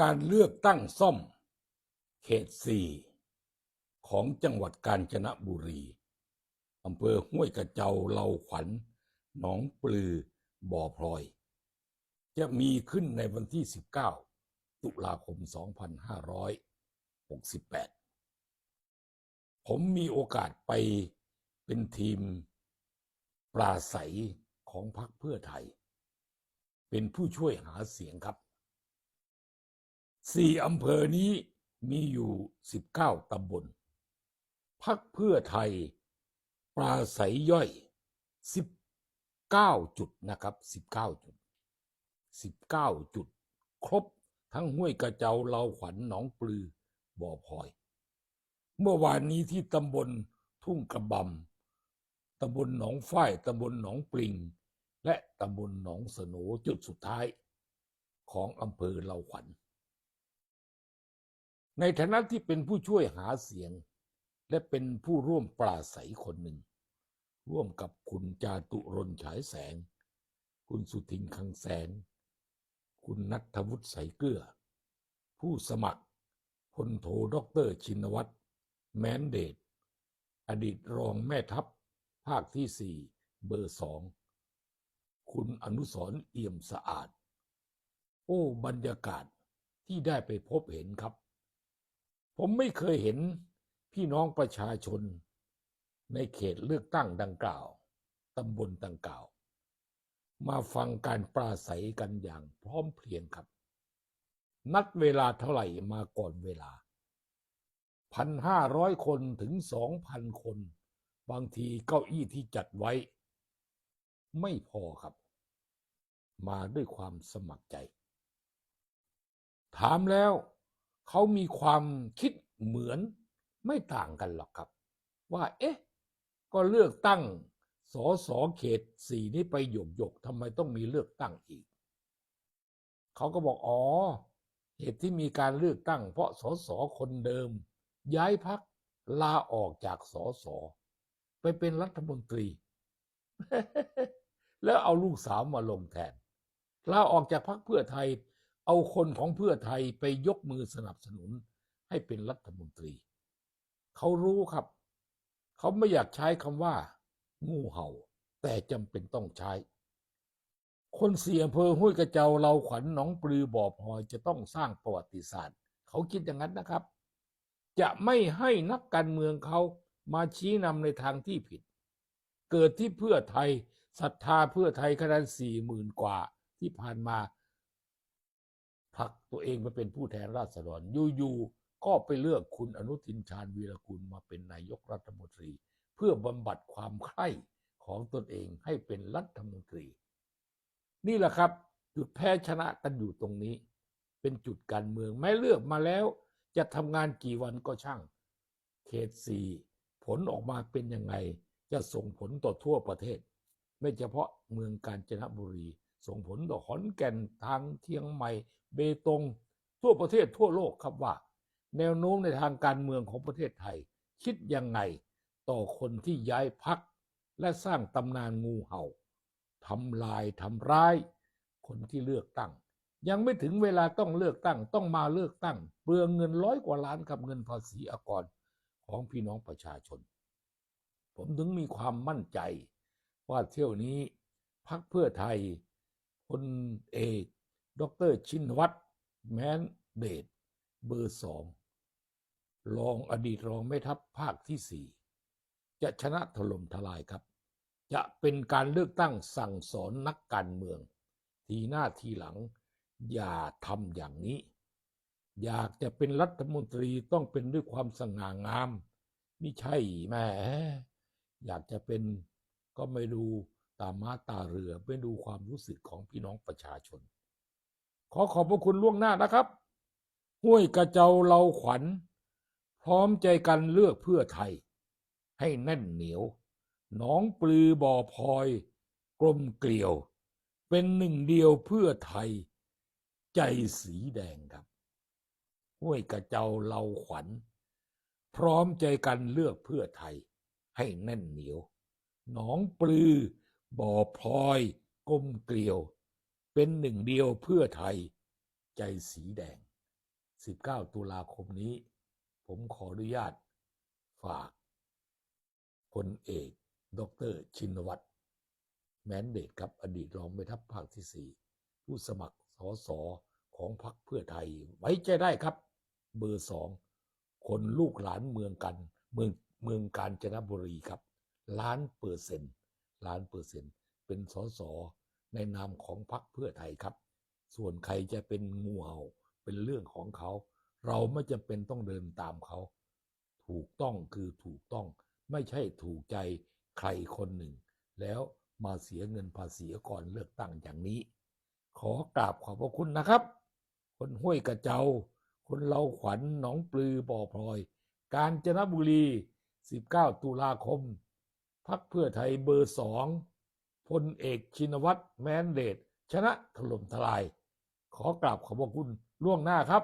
การเลือกตั้งซ่อม เขตสี่ของจังหวัดกาญจนบุรีอำเภอห้วยกระเจ้าเลาขวัญ หนองปลือ บ่อพลอย จะมีขึ้นในวันที่ 19 ตุลาคม 2568 ผมมีโอกาสไปเป็นทีมปราศัยของพรรคเพื่อไทย เป็นผู้ช่วยหาเสียงครับ สี่อำเภอนี้มีอยู่19ตำบลพักเพื่อไทยปราศัยย่อย19จุดนะครับ19จุด19จุด ครบทั้งห้วยกระเจ้าเลาขวัญหนองปลือบ่อพลอย เมื่อวานนี้ที่ตำบลทุ่งกระบำตำบลหนองฝ้ายตำบลหนองปลิง และตำบลหนองสโนจุดสุดท้ายของอำเภอเลาขวัญ ในฐานะที่เป็นผู้ช่วยหาเสียง และเป็นผู้ร่วมปราศัยคนหนึ่ง ร่วมกับคุณจาตุรนฉายแสง คุณสุทินคังแสงคุณนัทวุฒิใสเกลือ ผู้สมัครพลโทด็อกเตอร์ชินวัตรแมนเดต อดีตรองแม่ทัพ ภาคที่สี่เบอร์สอง คุณอนุสรเอี่ยมสะอาด โอ้บรรยากาศที่ได้ไปพบเห็นครับ ผมไม่เคยเห็นพี่น้องประชาชน ในเขตเลือกตั้งดังกล่าวตำบลดังกล่าว มาฟังการปราศัยกันอย่างพร้อมเพรียงครับ นัดเวลาเท่าไหร่มาก่อนเวลาพันห้าร้อยคนถึงสองพันคน บางทีเก้าอี้ที่จัดไว้ ไม่พอครับ มาด้วยความสมัครใจ ถามแล้ว เขามีความคิดเหมือนไม่ต่างกันหรอกครับ ว่าเอ๊ะ ก็เลือกตั้งสอสอเขตสี่นี้ไปหยกหยกทำไมต้องมีเลือกตั้งอีก เขาก็บอกอ๋อเหตุที่มีการเลือกตั้ง เพราะสอสอคนเดิม ย้ายพักลาออกจากสอสอไปเป็นรัฐมนตรี แล้วเอาลูกสาวมาลงแทนลาออกจากพักเพื่อไทย เอาคนของเพื่อไทยไปยกมือสนับสนุนให้เป็นรัฐมนตรี เขารู้ครับ เขาไม่อยากใช้คำว่า งูเห่า แต่จำเป็นต้องใช้ คนเสียอำเภอห้วยกระเจ้าเราขวัญหนองปลือบ่อพลอยจะต้องสร้างประวัติศาสตร์ เขาคิดอย่างนั้นนะครับ จะไม่ให้นักการเมืองเขามาชี้นำในทางที่ผิด เกิดที่เพื่อไทยศรัทธาเพื่อไทยคะแนนสี่หมื่นกว่าที่ผ่านมา ผลักตัวเองมาเป็นผู้แทนราษฎรอยู่ๆก็ไปเลือกคุณอนุทินชาญวีรกุลมาเป็นนายกรัฐมนตรี เพื่อบำบัดความใคร่ของตนเองให้เป็นรัฐมนตรี นี่แหละครับ จุดแพ้ชนะกันอยู่ตรงนี้ เป็นจุดการเมืองแม้เลือกมาแล้ว จะทำงานกี่วันก็ช่าง เขตสี่ผลออกมาเป็นยังไง จะส่งผลต่อทั่วประเทศ ไม่เฉพาะเมืองกาญจนบุรี ส่งผลต่อขอนแก่นทางเชียงใหม่ เบตง ทั่วประเทศทั่วโลกครับว่า แนวโน้มในทางการเมืองของประเทศไทย คิดยังไงต่อคนที่ย้ายพัก และสร้างตำนานงูเห่าทำลายทำร้าย คนที่เลือกตั้ง ยังไม่ถึงเวลาต้องเลือกตั้งต้องมาเลือกตั้ง เปลืองเงินร้อยกว่าล้านกับเงินภาษีอากรของพี่น้องประชาชน ผมถึงมีความมั่นใจ ว่าเที่ยวนี้พักเพื่อไทย พลเอกดรชินวัตรแมนเดตเบอร์สองรองอดีตรองแม่ทัพภาคที่สี่จะชนะถล่มทลายครับ จะเป็นการเลือกตั้งสั่งสอนนักการเมือง ทีหน้าทีหลัง อย่าทำอย่างนี้ อยากจะเป็นรัฐมนตรีต้องเป็นด้วยความสง่างาม ไม่ใช่แม่อยากจะเป็นก็ไม่ดู ตาม้าตาเรือไม่ดูความรู้สึกของพี่น้องประชาชน ขอขอบพระคุณล่วงหน้านะครับ ห้วยกระเจ้าเราขวัญ พร้อมใจกันเลือกเพื่อไทย ให้แน่นเหนียวหนองปลือบ่อพลอย กลมเกลียว เป็นหนึ่งเดียวเพื่อไทย ใจสีแดงครับ ห้วยกระเจ้าเราขวัญ พร้อมใจกันเลือกเพื่อไทย ให้แน่นเหนียวหนองปลือ บ่อพลอยกลมเกลียว เป็นหนึ่งเดียวเพื่อไทย ใจสีแดง 19 ตุลาคมนี้ ผมขออนุญาต ฝากพลเอกดรชินวัตรแมนเดชครับอดีตรองแม่ทัพภาคที่ 4 ผู้สมัครสอสอของพรรคเพื่อไทย ไว้ใจได้ครับ เบอร์สองคนลูกหลานเมืองกัน เมืองเมืองกาญจนบุรีครับ ล้านเปอร์เซ็นต์ ล้านเปอร์เซ็นต์เป็นสสในนามของพรรคเพื่อไทยครับ ส่วนใครจะเป็นงูเห่าเป็นเรื่องของเขา เราไม่จำเป็นต้องเดินตามเขา ถูกต้องคือถูกต้อง ไม่ใช่ถูกใจใครคนหนึ่ง แล้วมาเสียเงินภาษีก่อนเลือกตั้งอย่างนี้ ขอกราบขอบพระคุณนะครับ คนห้วยกระเจ้าคนเราขวัญหนองปลือบ่อพลอย กาญจนบุรี 19 ตุลาคม พักเพื่อไทยเบอร์สองพลเอกชินวัตรแมนเดชชนะถล่มทลาย ขอกราบขอบพระคุณล่วงหน้าครับ